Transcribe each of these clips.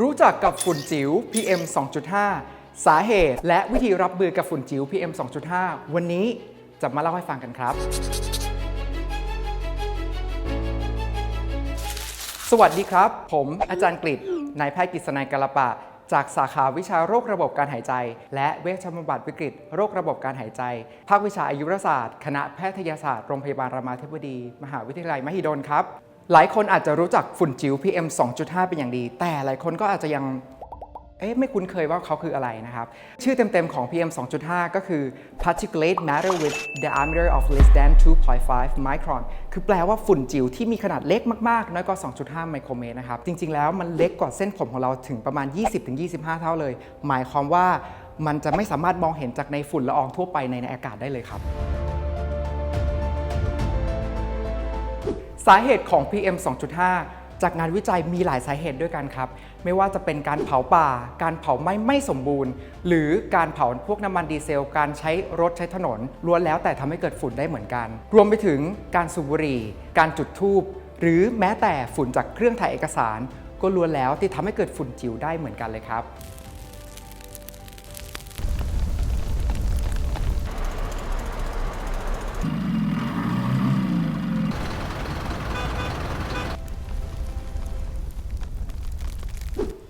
รู้จักกับฝุ่นจิ๋ว PM 2.5 สาเหตุ และวิธีรับมือกับฝุ่นจิ๋ว PM 2.5 วันนี้จะมาเล่าให้ฟังกันครับ สวัสดีครับ ผมอาจารย์กฤษนายแพทย์กฤษณัยกาลปะ จากสาขาวิชาโรคระบบการหายใจ และเวชบำบัดวิกฤต โรคระบบการหายใจ ภาควิชาอายุรศาสตร์ คณะแพทยศาสตร์ โรงพยาบาลรามาธิบดี มหาวิทยาลัยมหิดลครับ หลายคนอาจจะรู้จักฝุ่นจิ๋ว PM 2.5 เป็นอย่างดี แต่หลายคนก็อาจจะยังเอ๊ะไม่คุ้นเคยว่าเขาคืออะไรนะครับ ชื่อเต็มๆของ PM 2.5 ก็คือ particulate matter with diameter of less than 2.5 micron คือแปลว่าฝุ่นจิ๋วที่มีขนาดเล็กมากๆ น้อยกว่า 2.5 ไมโครเมตรนะครับ จริงๆ แล้วมันเล็กกว่าเส้นผมของเราถึงประมาณ 20-25 เท่าเลย หมายความว่ามันจะไม่สามารถมองเห็นจากในฝุ่นละอองทั่วไปในอากาศได้เลยครับ สาเหตุของ PM 2.5 จากงานวิจัยมีหลายสาเหตุด้วยกันครับ ไม่ว่าจะเป็นการเผาป่า การเผาไหม้ไม่สมบูรณ์ หรือการเผาพวกน้ำมันดีเซล การใช้รถใช้ถนนล้วนแล้วแต่ทำให้เกิดฝุ่นได้เหมือนกัน รวมไปถึงการสูบบุหรี่ การจุดธูป หรือแม้แต่ฝุ่นจากเครื่องถ่ายเอกสาร ก็ล้วนแล้วที่ทำให้เกิดฝุ่นจิ๋วได้เหมือนกันเลยครับ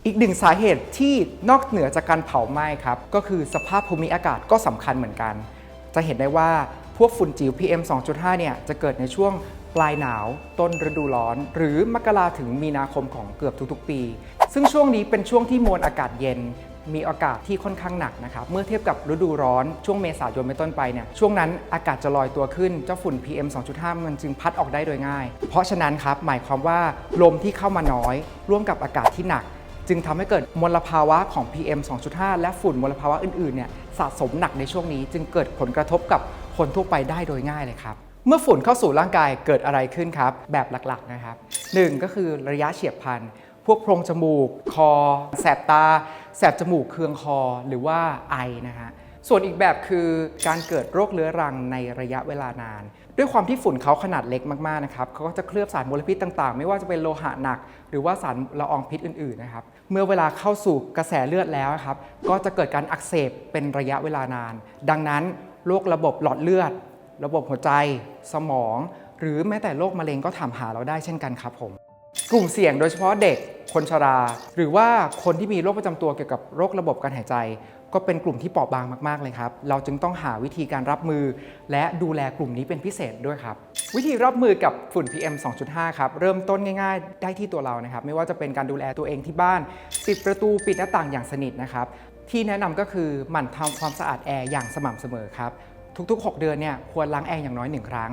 อีกหนึ่งสาเหตุที่นอกเหนือจากการเผาไหม้ครับ ก็คือสภาพภูมิอากาศก็สำคัญเหมือนกัน จะเห็นได้ว่าพวกฝุ่นจิ๋ว PM 2.5 เนี่ยจะเกิดในช่วงปลายหนาวต้นฤดูร้อน หรือมกราถึงมีนาคมของเกือบทุกๆ ปี ซึ่งช่วงนี้เป็นช่วงที่มวลอากาศเย็น มีอากาศที่ค่อนข้างหนักนะครับ เมื่อเทียบกับฤดูร้อนช่วงเมษายนเป็นต้นไปเนี่ยช่วงนั้นอากาศจะลอยตัวขึ้นเจ้าฝุ่น PM 2.5 มันจึงพัดออกได้โดยง่าย เพราะฉะนั้นครับหมายความว่าลมที่เข้ามาน้อย ร่วมกับอากาศที่หนัก จึงทำให้เกิดมลภาวะของ PM 2.5 และฝุ่นมลภาวะอื่นๆเนี่ยสะสมหนักในช่วงนี้ จึงเกิดผลกระทบกับคนทั่วไปได้โดยง่ายเลยครับ เมื่อฝุ่นเข้าสู่ร่างกายเกิดอะไรขึ้นครับ แบบหลักๆนะครับหนึ่งก็คือระยะเฉียบพลันพวกโพรงจมูก คอ แสบตา แสบจมูกเคืองคอหรือว่าไอนะฮะ ส่วนอีกแบบคือการเกิดโรคเรื้อรังในระยะเวลานาน ด้วยความที่ฝุ่นเขาขนาดเล็กมากๆนะครับเขาก็จะเคลือบสารมลพิษต่างๆ ไม่ว่าจะเป็นโลหะหนัก หรือว่าสารละอองพิษอื่นๆนะครับเมื่อเวลาเข้าสู่กระแสเลือดแล้วครับก็จะเกิดการอักเสบเป็นระยะเวลานาน ดังนั้นโรคระบบหลอดเลือด ระบบหัวใจ สมอง หรือแม้แต่โรคมะเร็งก็ถามหาเราได้เช่นกันครับผมกลุ่มเสี่ยงโดยเฉพาะเด็ก คนชรา หรือว่าคนที่มีโรคประจำตัวเกี่ยวกับโรคระบบการหายใจ ก็เป็นกลุ่มที่เปราะบางมาก ๆ เลยครับ เราจึงต้องหาวิธีการรับมือ และดูแลกลุ่มนี้เป็นพิเศษด้วยครับ วิธีรับมือกับฝุ่น PM 2.5 ครับ เริ่มต้นง่าย ๆ ได้ที่ตัวเรานะครับ ไม่ว่าจะเป็นการดูแลตัวเองที่บ้าน ปิดประตูปิดหน้าต่างอย่างสนิทนะครับ ที่แนะนำก็คือหมั่นทำความสะอาดแอร์อย่างสม่ำเสมอครับ ทุกๆ 6 เดือนเนี่ยควรล้างแอร์อย่างน้อย1ครั้ง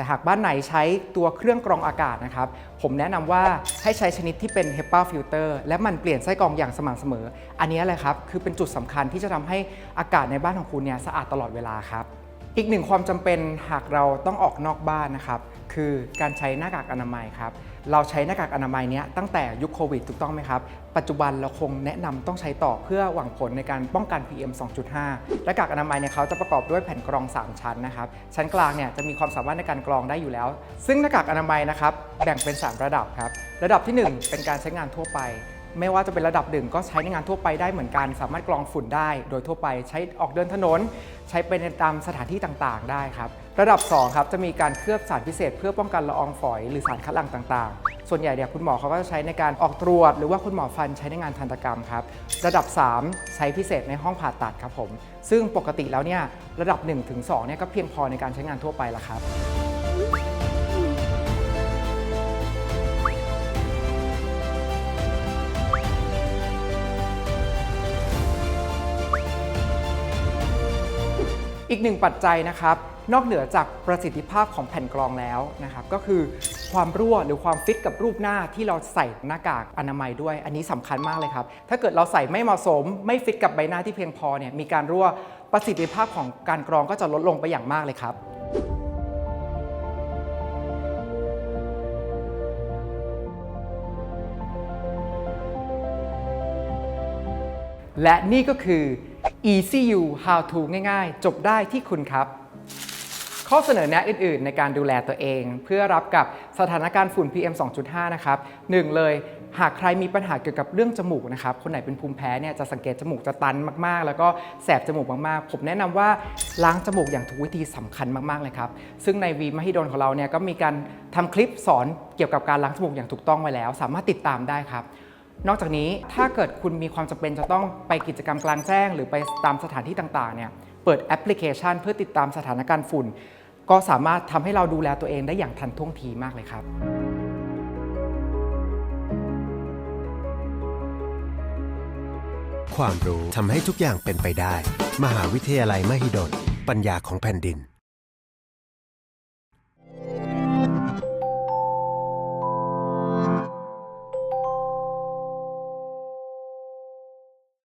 แต่หากบ้านไหนใช้ตัวเครื่องกรองอากาศนะครับ ผมแนะนำว่าให้ใช้ชนิดที่เป็น HEPA filter และมันเปลี่ยนไส้กรองอย่างสม่ำเสมอ อันนี้แหละครับ คือเป็นจุดสำคัญที่จะทำให้อากาศในบ้านของคุณเนี่ยสะอาดตลอดเวลาครับ อีกหนึ่งความจำเป็นหากเราต้องออกนอกบ้านนะครับ คือการใช้หน้ากากอนามัยครับ เราใช้หน้ากากอนามัยเนี้ยตั้งแต่ยุคโควิดถูกต้องไหมครับ ปัจจุบันเราคงแนะนำต้องใช้ต่อเพื่อหวังผลในการป้องกัน PM 2.5 หน้ากากอนามัยเนี่ยเขาจะประกอบด้วยแผ่นกรอง 3 ชั้นนะครับ ชั้นกลางเนี่ยจะมีความสามารถในการกรองได้อยู่แล้ว ซึ่งหน้ากากอนามัยนะครับแบ่งเป็น 3 ระดับครับ ระดับทีหนึ่1 เป็นการใช้งานทั่วไปไม่ว่าจะเป็นระดับหนึ่งก็ใช้ในงานทั่วไปได้เหมือนกัน สามารถกรองฝุ่นได้ โดยทั่วไปใช้ออกเดินถนน ใช้ไปในตามสถานที่ต่างๆ ได้ครับ ระดับ 2 ครับ จะมีการเคลือบสารพิเศษ เพื่อป้องกันละอองฝอยหรือสารคัดหลั่งต่างๆ ส่วนใหญ่เนี่ยคุณหมอเขาก็จะใช้ในการออกตรวจ หรือว่าคุณหมอฟันใช้ในงานทันตกรรมครับ ระดับ 3 ใช้พิเศษในห้องผ่าตัดครับผม ซึ่งปกติแล้วเนี่ยระดับ1ถึง2เนี่ยก็เพียงพอในการใช้งานทั่วไปแล้วครับอีกหนึ่งปัจจัยนะครับ นอกเหนือจากประสิทธิภาพของแผ่นกรองแล้วนะครับก็คือความรั่วหรือความฟิตกับรูปหน้าที่เราใส่หน้ากากอนามัยด้วย อันนี้สำคัญมากเลยครับ ถ้าเกิดเราใส่ไม่เหมาะสม ไม่ฟิตกับใบหน้าที่เพียงพอเนี่ยมีการรั่วประสิทธิภาพของการกรองก็จะลดลงไปอย่างมากเลยครับและนี่ก็คือ ECU How to ง่ายๆ จบได้ที่คุณครับ ข้อเสนอแนะอื่นๆ ในการดูแลตัวเอง เพื่อรับกับสถานการณ์ฝุ่น PM 2.5 นะครับหนึ่งเลยหากใครมีปัญหาเกี่ยวกับเรื่องจมูกนะครับ คนไหนเป็นภูมิแพ้เนี่ยจะสังเกตจมูกจะตันมากๆ แล้วก็แสบจมูกมากๆ ผมแนะนำว่าล้างจมูกอย่างถูกวิธีสำคัญมากๆเลยครับ ซึ่งในวีมหิดลของเราเนี่ยก็มีการทำคลิปสอนเกี่ยวกับการล้างจมูกอย่างถูกต้องไว้แล้ว สามารถติดตามได้ครับนอกจากนี้ถ้าเกิดคุณมีความจำเป็นจะต้องไปกิจกรรมกลางแจ้ง หรือไปตามสถานที่ต่างๆเนี่ยเปิดแอปพลิเคชันเพื่อติดตามสถานการณ์ฝุ่น ก็สามารถทำให้เราดูแลตัวเองได้อย่างทันท่วงทีมากเลยครับความรู้ทำให้ทุกอย่างเป็นไปได้ มหาวิทยาลัยมหิดล ปัญญาของแผ่นดิน